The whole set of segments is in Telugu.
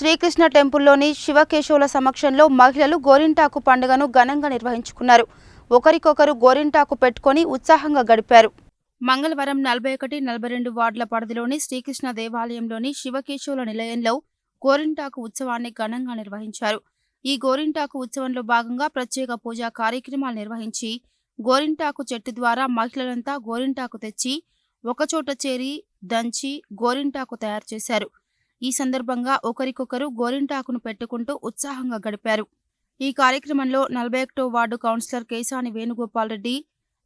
శ్రీకృష్ణ టెంపుల్లోని శివకేశవుల సమక్షంలో మహిళలు గోరింటాకు పండుగను ఘనంగా నిర్వహించుకున్నారు. ఒకరికొకరు గోరింటాకు పెట్టుకొని ఉత్సాహంగా గడిపారు. మంగళవారం నలభై ఒకటి నలభై రెండు వార్డుల పరిధిలోని శ్రీకృష్ణ దేవాలయంలోని శివకేశవుల నిలయంలో గోరింటాకు ఉత్సవాన్ని ఘనంగా నిర్వహించారు. ఈ గోరింటాకు ఉత్సవంలో భాగంగా ప్రత్యేక పూజా కార్యక్రమాలు నిర్వహించి గోరింటాకు చెట్టు ద్వారా మహిళలంతా గోరింటాకు తెచ్చి ఒకచోట చేరి దంచి గోరింటాకు తయారు చేశారు. ఈ సందర్భంగా ఒకరికొకరు గోరింటాకును పెట్టుకుంటూ ఉత్సాహంగా గడిపారు. ఈ కార్యక్రమంలో నలభై ఒకటో వార్డు కౌన్సిలర్ కేశాని వేణుగోపాల్ రెడ్డి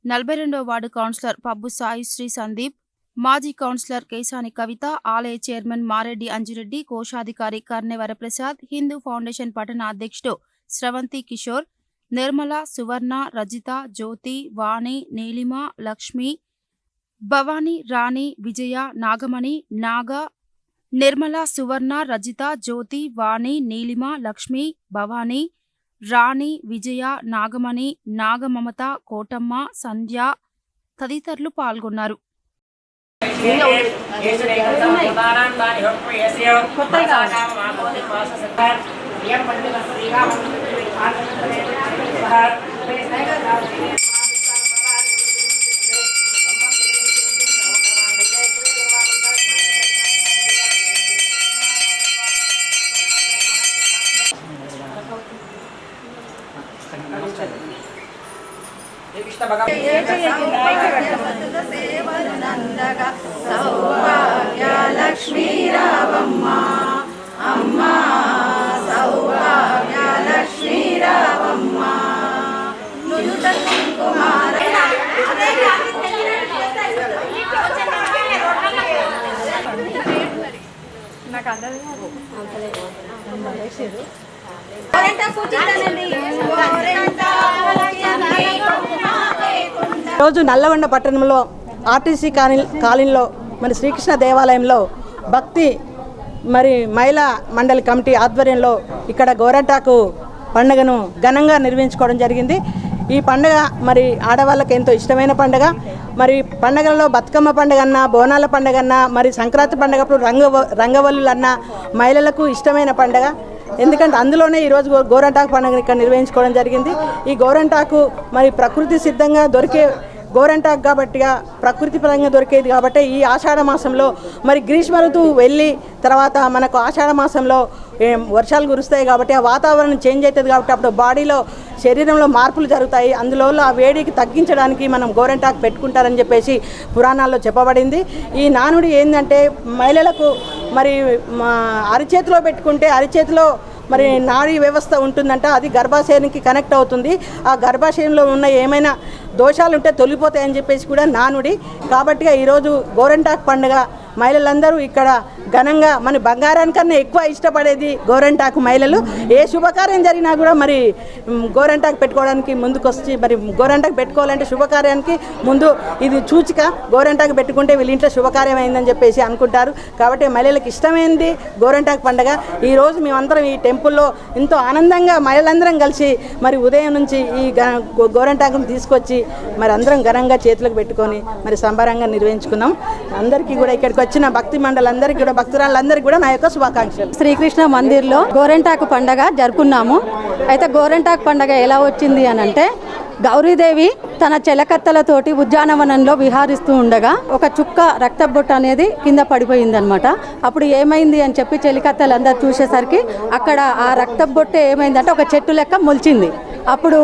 నలభై రెండో వార్డు కౌన్సిలర్ పబ్బు సాయిశ్రీ సందీప్ మాజీ కౌన్సిలర్ కేశాని కవిత ఆలయ చైర్మన్ మారెడ్డి అంజిరెడ్డి కోశాధికారి కర్నె వరప్రసాద్ హిందూ ఫౌండేషన్ పట్టణ అధ్యక్షుడు స్రవంతి కిషోర్ నిర్మల సువర్ణ రజిత జ్యోతి వాణి నీలిమ లక్ష్మి భవానీ రాణి విజయ నాగమణి నాగ నిర్మల సువర్ణ రజిత జ్యోతి వాణి నీలిమ లక్ష్మి భవాని రాణి విజయ నాగమణి నాగమమత కోటమ్మ సంధ్య తదితరులు పాల్గొన్నారు. సౌభాగ్య అందరూ రావమ్మ అమ్మ సౌభాగ్య లక్ష్మీ రావమ్మ నుదుట కుమార అందరూ కూర్చుంటానండి రోజు నల్లగొండ పట్టణంలో ఆర్టీసీ కాలనీ కాలనీలో మరి శ్రీకృష్ణ దేవాలయంలో భక్తి మరి మహిళా మండలి కమిటీ ఆధ్వర్యంలో ఇక్కడ గోరంటాకు పండుగను ఘనంగా నిర్వహించుకోవడం జరిగింది. ఈ పండుగ మరి ఆడవాళ్ళకి ఎంతో ఇష్టమైన పండుగ. మరి పండుగలలో బతుకమ్మ పండుగ అన్నా బోనాల పండుగ అన్నా మరి సంక్రాంతి పండుగప్పుడు రంగ రంగవల్లులు మహిళలకు ఇష్టమైన పండుగ. ఎందుకంటే అందులోనే ఈరోజు గోరంటాకు పండుగ ఇక్కడ నిర్వహించుకోవడం జరిగింది. ఈ గోరంటాకు మరి ప్రకృతి సిద్ధంగా దొరికే గోరంటాకు కాబట్టిగా ప్రకృతి పరంగా దొరికేది కాబట్టి ఈ ఆషాఢ మాసంలో మరి గ్రీష్మ ఋతువు వెళ్ళి తర్వాత మనకు ఆషాఢ మాసంలో వర్షాలు కురుస్తాయి కాబట్టి ఆ వాతావరణం చేంజ్ అవుతుంది కాబట్టి అప్పుడు బాడీలో శరీరంలో మార్పులు జరుగుతాయి. అందులో ఆ వేడికి తగ్గించడానికి మనం గోరెంటాకు పెట్టుకుంటారని చెప్పేసి పురాణాల్లో చెప్పబడింది. ఈ నానుడి ఏంటంటే మహిళలకు మరి మా అరిచేతిలో పెట్టుకుంటే అరిచేతిలో మరి నాడీ వ్యవస్థ ఉంటుందంట అది గర్భాశయానికి కనెక్ట్ అవుతుంది. ఆ గర్భాశయంలో ఉన్న ఏమైనా దోషాలు ఉంటే తొలిపోతాయని చెప్పేసి కూడా నానుడి. కాబట్టి ఈరోజు గోరంటాక్ పండుగ మహిళలందరూ ఇక్కడ ఘనంగా మన బంగారానికన్నా ఎక్కువ ఇష్టపడేది గోరంటాకు మహిళలు. ఏ శుభకార్యం జరిగినా కూడా మరి గోరంటాకు పెట్టుకోవడానికి ముందుకు వచ్చి మరి గోరంటాకు పెట్టుకోవాలంటే శుభకార్యానికి ముందు ఇది సూచిక. గోరంటాకు పెట్టుకుంటే వీళ్ళ ఇంట్లో శుభకార్యం అయిందని చెప్పేసి అనుకుంటారు. కాబట్టి మహిళలకు ఇష్టమైంది గోరంటాకు పండగ. ఈరోజు మేమందరం ఈ టెంపుల్లో ఎంతో ఆనందంగా మహిళలందరం కలిసి మరి ఉదయం నుంచి ఈ గోరంటాకును తీసుకొచ్చి మరి అందరం ఘనంగా చేతులకు పెట్టుకొని మరి సంబరంగా నిర్వహించుకున్నాం. అందరికీ కూడా ఇక్కడికి వచ్చిన భక్తి మండలందరికీ కూడా భక్తురాలందరికీ కూడా నా యొక్క శుభాకాంక్షలు. శ్రీకృష్ణ మందిర్లో గోరెంటాకు పండగ జరుపుకున్నాము. అయితే గోరెంటాకు పండగ ఎలా వచ్చింది అని అంటే గౌరీదేవి తన చెలకత్తలతోటి ఉద్యానవనంలో విహారిస్తూ ఉండగా ఒక చుక్క రక్తబొట్టు అనేది కింద పడిపోయింది అనమాట అప్పుడు ఏమైంది అని చెప్పి చెలికత్తలందరూ చూసేసరికి అక్కడ ఆ రక్తబొట్టు ఏమైందంటే ఒక చెట్టు లెక్క మొలిచింది. అప్పుడు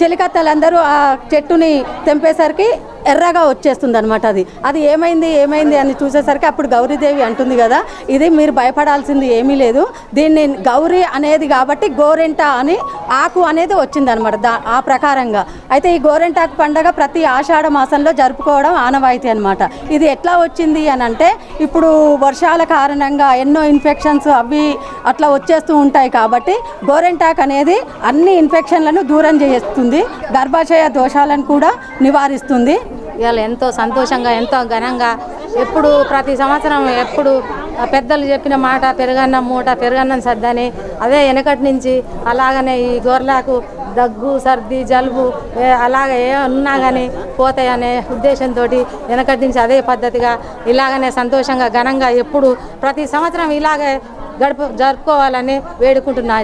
చెలికత్తలందరూ ఆ చెట్టుని తెంపేసరికి ఎర్రగా వచ్చేస్తుంది అనమాట అది. అది ఏమైంది ఏమైంది అని చూసేసరికి అప్పుడు గౌరీదేవి అంటుంది కదా ఇది మీరు భయపడాల్సింది ఏమీ లేదు. దీన్ని గౌరీ అనేది కాబట్టి గోరెంట అని ఆకు అనేది వచ్చిందనమాట దా ఆ ప్రకారంగా. అయితే ఈ గోరెంటాకు పండగ ప్రతి ఆషాఢ మాసంలో జరుపుకోవడం ఆనవాయితీ అనమాట ఇది ఎట్లా వచ్చింది అని అంటే ఇప్పుడు వర్షాల కారణంగా ఎన్నో ఇన్ఫెక్షన్స్ అవి అట్లా వచ్చేస్తూ ఉంటాయి కాబట్టి గోరెంటాక్ అనేది అన్ని ఇన్ఫెక్షన్లను దూరం చేస్తుంది గర్భాశయ దోషాలను కూడా నివారిస్తుంది. ఇవాళ ఎంతో సంతోషంగా ఎంతో ఘనంగా ఎప్పుడు ప్రతి సంవత్సరం ఎప్పుడు పెద్దలు చెప్పిన మాట పెరుగన్నం మూట పెరుగన్నం సర్దని అదే వెనకటి నుంచి అలాగనే ఈ గొర్రెలకు దగ్గు సర్ది జలుబు అలాగే ఏ ఉన్నా కానీ పోతాయనే ఉద్దేశంతో వెనకటి నుంచి అదే పద్ధతిగా ఇలాగనే సంతోషంగా ఘనంగా ఎప్పుడు ప్రతి సంవత్సరం ఇలాగే గడుపు జరుపుకోవాలని వేడుకుంటున్నా.